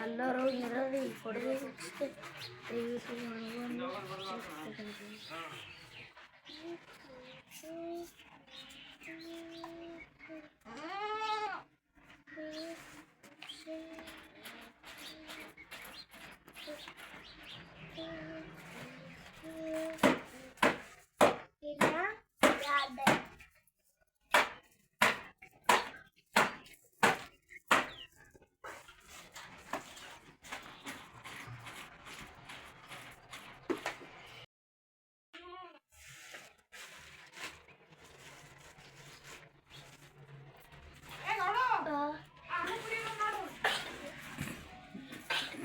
ಎಲ್ಲರೂ ಇರೋದು ಕೊಡಬೇಕು ಅಷ್ಟೇ. ದಯವಿಟ್ಟು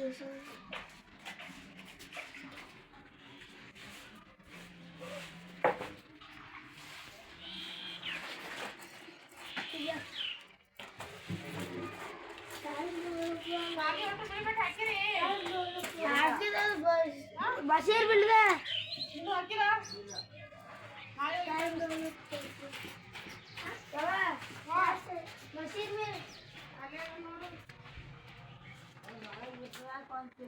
ನೋಡಿ ತರ್ದಿ ಮಜೀರ್ ಬೀಳ್ದ ಬಸೀರ್ ಬೀಳ್ದ ಮಸೀರ್ ಮೇಲೆ ಬಂದೇ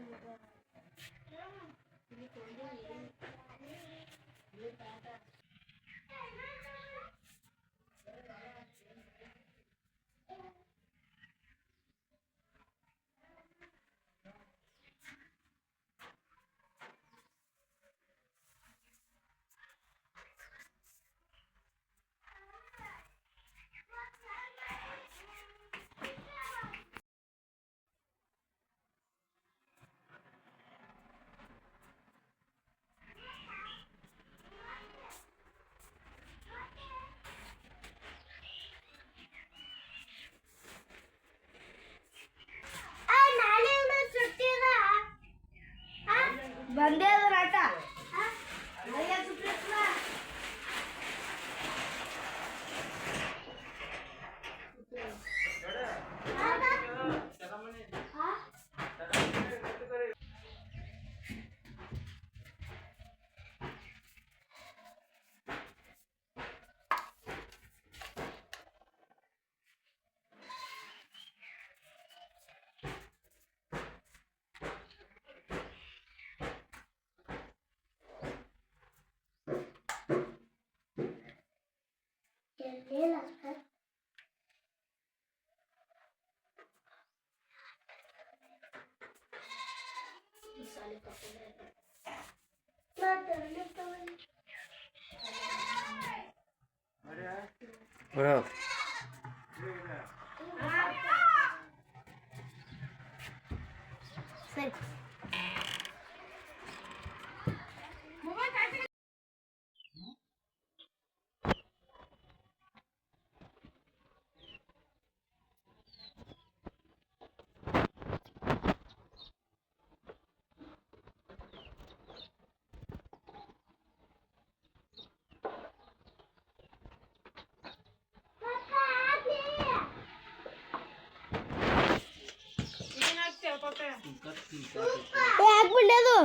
ಹಾಕ್ಬಿಡ್ಲಿ ಅದು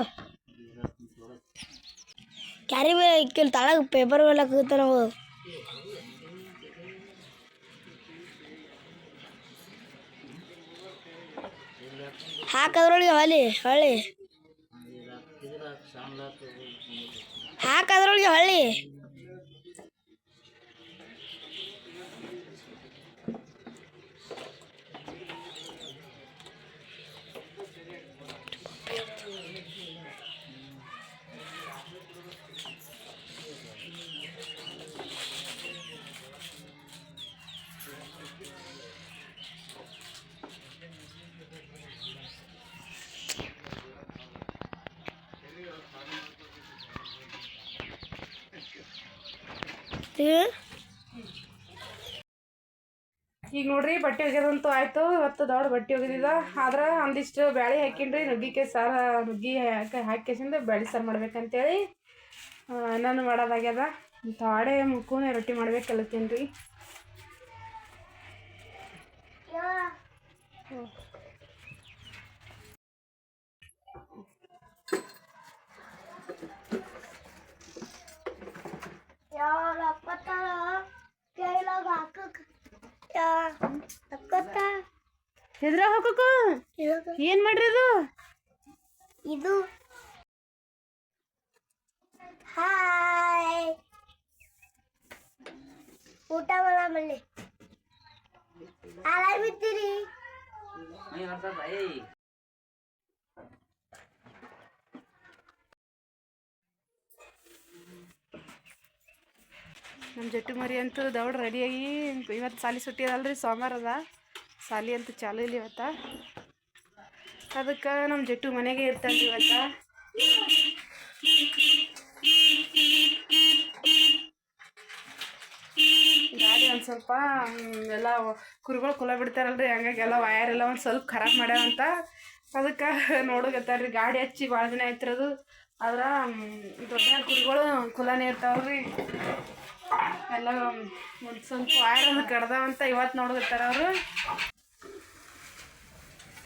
ಕ್ಯಾರಿ ಕೆಲ್ ತಳಗ ಪೇಪರ್ ಹಾಕುತ್ತ ನಾವು. ಹಾಕದ್ರೊಳಗೆ ಹೊಳಿ ಹೊಳ್ಳಿ ಹಾಕದ್ರೊಳಗೆ ಹೊಳ್ಳಿ ಈಗ ನೋಡ್ರಿ ಬಟ್ಟೆ ಒಗ್ಯದಂತೂ ಆಯಿತು. ಇವತ್ತು ದೊಡ್ಡ ಬಟ್ಟೆ ಒಗೆದಿದ. ಆದ್ರೆ ಒಂದಿಷ್ಟು ಬ್ಯಾಳಿ ಹಾಕಿನ್ರಿ. ನುಗ್ಗಿಕಾಯಿ ಸಾರು ನುಗ್ಗಿ ಹಾಕಿಸಿಂದ ಬ್ಯಾಳಿ ಸಾರು ಮಾಡ್ಬೇಕಂತೇಳಿ ನಾನು ಮಾಡೋದಾಗ್ಯದ. ತಾಡೆ ಮುಕ್ಕೂನೇ ರೊಟ್ಟಿ ಮಾಡ್ಬೇಕಲ್ಲತ್ತೀನಿ ರೀ ಎದ್ರ ಹಾಕೋಕ ಏನ್ ಮಾಡ್ರಿ ಅದು ಇದು. ಹಾಯ್ ಊಟ ಮಾಡಮಲ್ಲಿ ಆರಾಮಿದ್ದೀರಿ ನಮ್ಮ ಜಟ್ಟು ಮರಿ ಅಂತೂ ದೌಡ್ ರೆಡಿಯಾಗಿ ಇವತ್ತು ಸಾಲಿ ಸುಟ್ಟಿ ಅದಲ್ರಿ ಸೋಮವಾರ ಅದ. ಸಾಲಿ ಅಂತ ಚಾಲು ಇಲ್ಲ ಇವತ್ತ? ಅದಕ್ಕೆ ನಮ್ಮ ಜಟ್ಟು ಮನೆಗೆ ಇರ್ತಾರೆ ಇವತ್ತ? ಗಾಡಿ ಒಂದು ಸ್ವಲ್ಪ ಎಲ್ಲ ಕುರಿಗಳು ಕುಲ ಬಿಡ್ತಾರಲ್ರಿ, ಹಂಗಾಗಿ ಎಲ್ಲ ವಯರ್ ಎಲ್ಲ ಒಂದು ಸ್ವಲ್ಪ ಖರಾಬ್ ಮಾಡ್ಯಾವಂತ ಅದಕ್ಕೆ ನೋಡೋಕತ್ತಾರ್ರಿ ಗಾಡಿ ಹಚ್ಚಿ ಭಾಳ ದಿನ ಆಯ್ತಿರೋದು. ಆದ್ರೆ ದೊಡ್ಡ ಕುರಿಗಳು ಕುಲನೇ ಇರ್ತಾವ್ರಿ ಎಲ್ಲ ಒಂದು ಸ್ವಲ್ಪ ವಯರ್ ಕಡ್ದಾವಂತ ಇವತ್ತು ನೋಡೋಕತ್ತಾರ ಅವರು.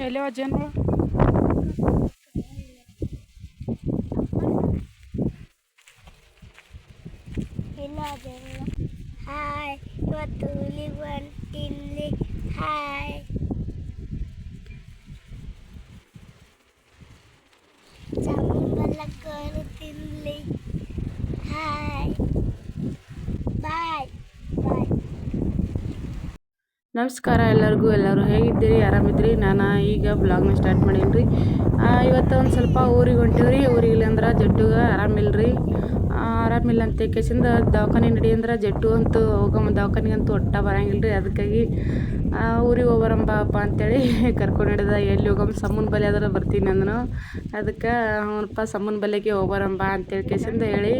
ಎಲ್ಲಿ ಜನಗಳು ಇಲ್ಲ ಹಾಯ್ ಇವತ್ತು ಹುಲಿ ಬಂಟಿಲ್ಲಿ ಹಾಯ್ ಬಲ್ಲಕ್ಕರು ತಿನ್ಲಿ ಹಾಯ್ ಬಾಯ್ ಬಾಯ್ ನಮಸ್ಕಾರ ಎಲ್ಲರಿಗೂ, ಎಲ್ಲರೂ ಹೇಗಿದ್ದೀರಿ? ಆರಾಮಿದ್ರಿ ನಾನು ಈಗ ಬ್ಲಾಗ್ನ ಸ್ಟಾರ್ಟ್ ಮಾಡೀನಿ ರೀ ಇವತ್ತು ಒಂದು ಸ್ವಲ್ಪ ಊರಿಗೆ ಹೊಂಟೀವ್ರಿ. ಊರಿಗೆ ಅಂದ್ರೆ ಜಡ್ಡುಗೆ ಆರಾಮಿಲ್ಲ ರೀ ಆರಾಮಿಲ್ಲ ಅಂತ ಕೇಸಿಂದ ದವಾಖಾನೆ ನಡಿ ಅಂದ್ರೆ ಜಟ್ಟು ಅಂತೂ ಹೋಗಮ್ಮ ದವಾಖಾನೆಗಂತೂ ಒಟ್ಟ ಬರಂಗಿಲ್ಲ ರೀ ಅದಕ್ಕಾಗಿ ಊರಿಗೆ ಹೋಗ್ಬರಂಬಪ್ಪ ಅಂತೇಳಿ ಕರ್ಕೊಂಡು ಹಿಡಿದ, ಎಲ್ಲಿ ಹೋಗಮ್ಮ ಸಮ್ಮನ ಬಲೆ ಆದ್ರೆ ಬರ್ತೀನಿ ಅಂದನು. ಅದಕ್ಕೆ ಅವನಪ್ಪ ಸಮ್ಮನ ಬಲೆಗೆ ಹೋಗೋರಂಬ ಅಂತೇಳಿ ಕೇಸಿಂದ ಹೇಳಿ,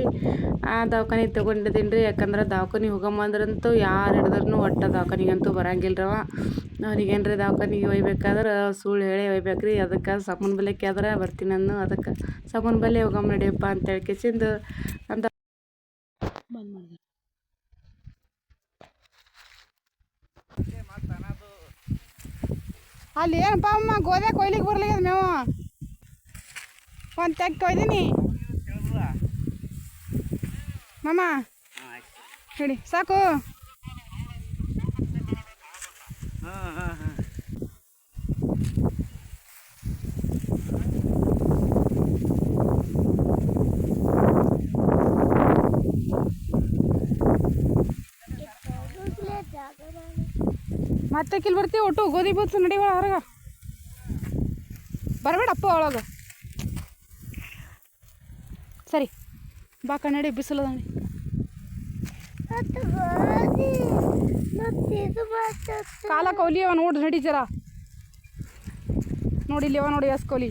ಆ ದವಾಖಾನೆ ತೊಗೊಂಡಿದ್ದೀನಿ ರೀ ಯಾಕಂದ್ರೆ ದವಾಖಾನೆ ಹೋಗಮ್ಮ ಅಂದ್ರಂತೂ ಯಾರು ಹಿಡಿದ್ರೂ ಒಟ್ಟು ದವಾಖಾನಿಗೆ ಅಂತೂ ಬರಂಗಿಲ್ಲ ಅವ್ರಿಗೇನ್ರಿ ದವಾಖಾನಿಗೆ ಒಯ್ಬೇಕಾದ್ರೆ ಸುಳ್ಳು ಹೇಳಿ ಒಯ್ಬೇಕು ರೀ ಅದಕ್ಕೆ ಸಮ್ಮನ ಬಲೆಗೆ ಆದ್ರೆ ಬರ್ತೀನಿ ನಾನು ಅದಕ್ಕೆ ಸಮ್ಮನ ಬಲೆ ಹೋಗಮ್ಮ ನಡಿಯಪ್ಪ ಅಂತೇಳಿ ಕೇಸಿಂದು ಅಂತ ಅಲ್ಲಿ ಏನಪ್ಪ ಅಮ್ಮ ಗೋಧಿ ಕೊಯ್ಲಿಗೆ ಬರ್ಲಿಕ್ಕೆ ಮೇವು. ಒಂದು ತೆಗ್ ಕೊಯ್ದೀನಿ. ಮಾಮ ಹೇಳಿ ಸಾಕು. ಮತ್ತೆ ಕಿಲ್ ಬರ್ತೀವಿ ಒಟ್ಟು ಗೋಧಿ ಬೂತ್ ನಡಿ ಹೊರಗ. ಬರಬೇಡಪ್ಪ ಒಳಗೆ. ಸರಿ ಬಾ ಕನ್ನಡಿ ಬಿಸಿಲು ನಡಿ ಕಾಲ ಕೌಲಿ ಅವ ನೋಡಿ ನಡಿ ಜರ. ನೋಡಿ ಇಲ್ಲಿ ಅವ ನೋಡಿ ಎಸ್ ಕೌಲಿ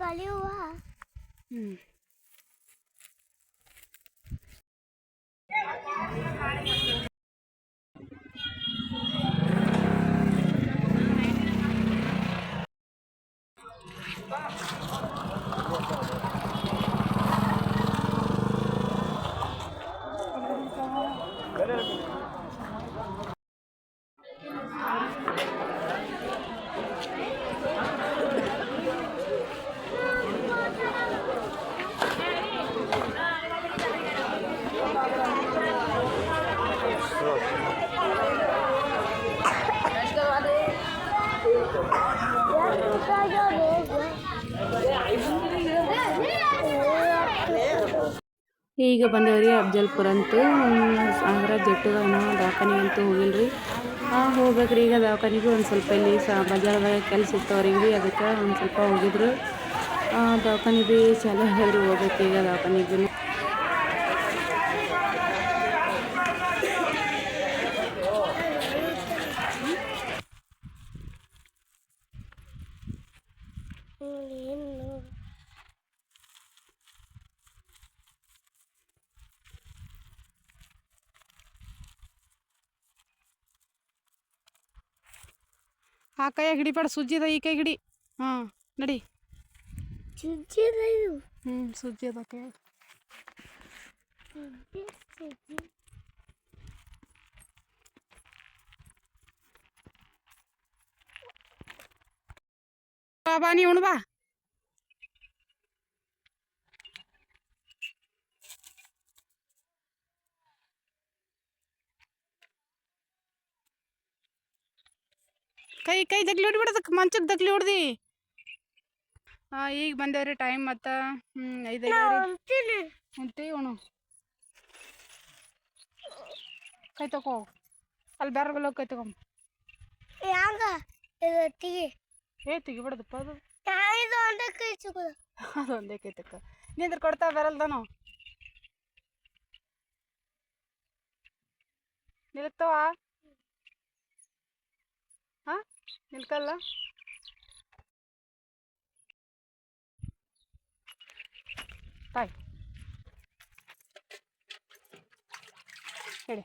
ನಡೀದ ಅದಾಟಿ ಇದು ಕಲಿಯುವ ಹ್ಞೂ ಈಗ ಬಂದವ್ರಿ ಅಫ್ಜಲ್ಪುರ ಅಂತೂ ಅಂದ್ರೆ ಜಟ್ಟುಗ ಏನೋ ದವಾಖಾನಿಗೆ ಅಂತೂ ಹೋಗಿಲ್ರಿ. ಹಾಂ ಹೋಗ್ಬೇಕ್ರಿ. ಈಗ ದವಾಖಾನಿಗೆ ಒಂದು ಸ್ವಲ್ಪ ಇಲ್ಲಿ ಸ, ಬಜಾರ್ದಾಗ ಕೆಲಸ ಇತ್ತು ಅವ್ರಿಗೆ ಭೀ ಅದಕ್ಕೆ ಒಂದು ಸ್ವಲ್ಪ ಹೋಗಿದ್ರು. ದವಾಖಾನೆ ಭೀ ಚಲೋ ಹೇಳ್ರಿ ಹೋಗ್ಬೇಕು ಈಗ ದವಾಖಾನಿಗೆ. ಏನು? ಆ ಕೈಯಾಗ ಹಿಡಿಬೇಡ ಸುಜ್ಜಿದ ಈ ಕೈ ಹಿಡಿ. ಹಾಂ ನಡಿ. ಚುಚ್ಚಿದ ಇದು. ಹ್ಞೂ ಸುಜ್ಜಿ ಅದ ಕೈಯಾಗ. ಸುದ್ದಿ ಸುದ್ದಿ ಬಾ ಬಾ ನೀ ಉಣ್ ಕೈ ದಗ್ಲಿ ಹೊಡಿಬಿಡದಕ್ಕೆ ಮಂಚಕ್ಕೆ ದಗ್ಲಿ ಹೊಡ್ದಿ. ಈಗ ಬಂದೇವ್ರಿ ಟೈಮ್ ಮತ್ತ. ಹ್ಞೂ ಐದು ಉಂಟಿ ಉಣು. ಕೈ ತಗೋ ಅಲ್ಲಿ ಬೇರೆ ಬಲ್ಲ ಕೈ ತಗೊಂಬ ಏ ತೆಗಿ ಏ ತೆಗಿಬಿಡದಪ್ಪ ಅದು ಇದು ಅಂತ ಕೈ ಸಿಗೋದು ಅದೊಂದೇ ಕೈ ತಕ್ಕ ನಿಂದ್ರ ಕೊಡ್ತಾ ಬರಲ್ದಾನು ನಿಲ್ತವಾ? ಹಾಂ? ನಿಲ್ಕಲ್ಲ? ತಾಯಿ. ಹೇಳಿ.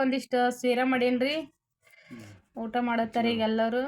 ಒಂದಿಷ್ಟು ಸೀರೆ ಮಾಡೇನ್ರಿ? ಊಟ ಮಾಡತ್ತಾರ ಈಗ ಎಲ್ಲರೂ?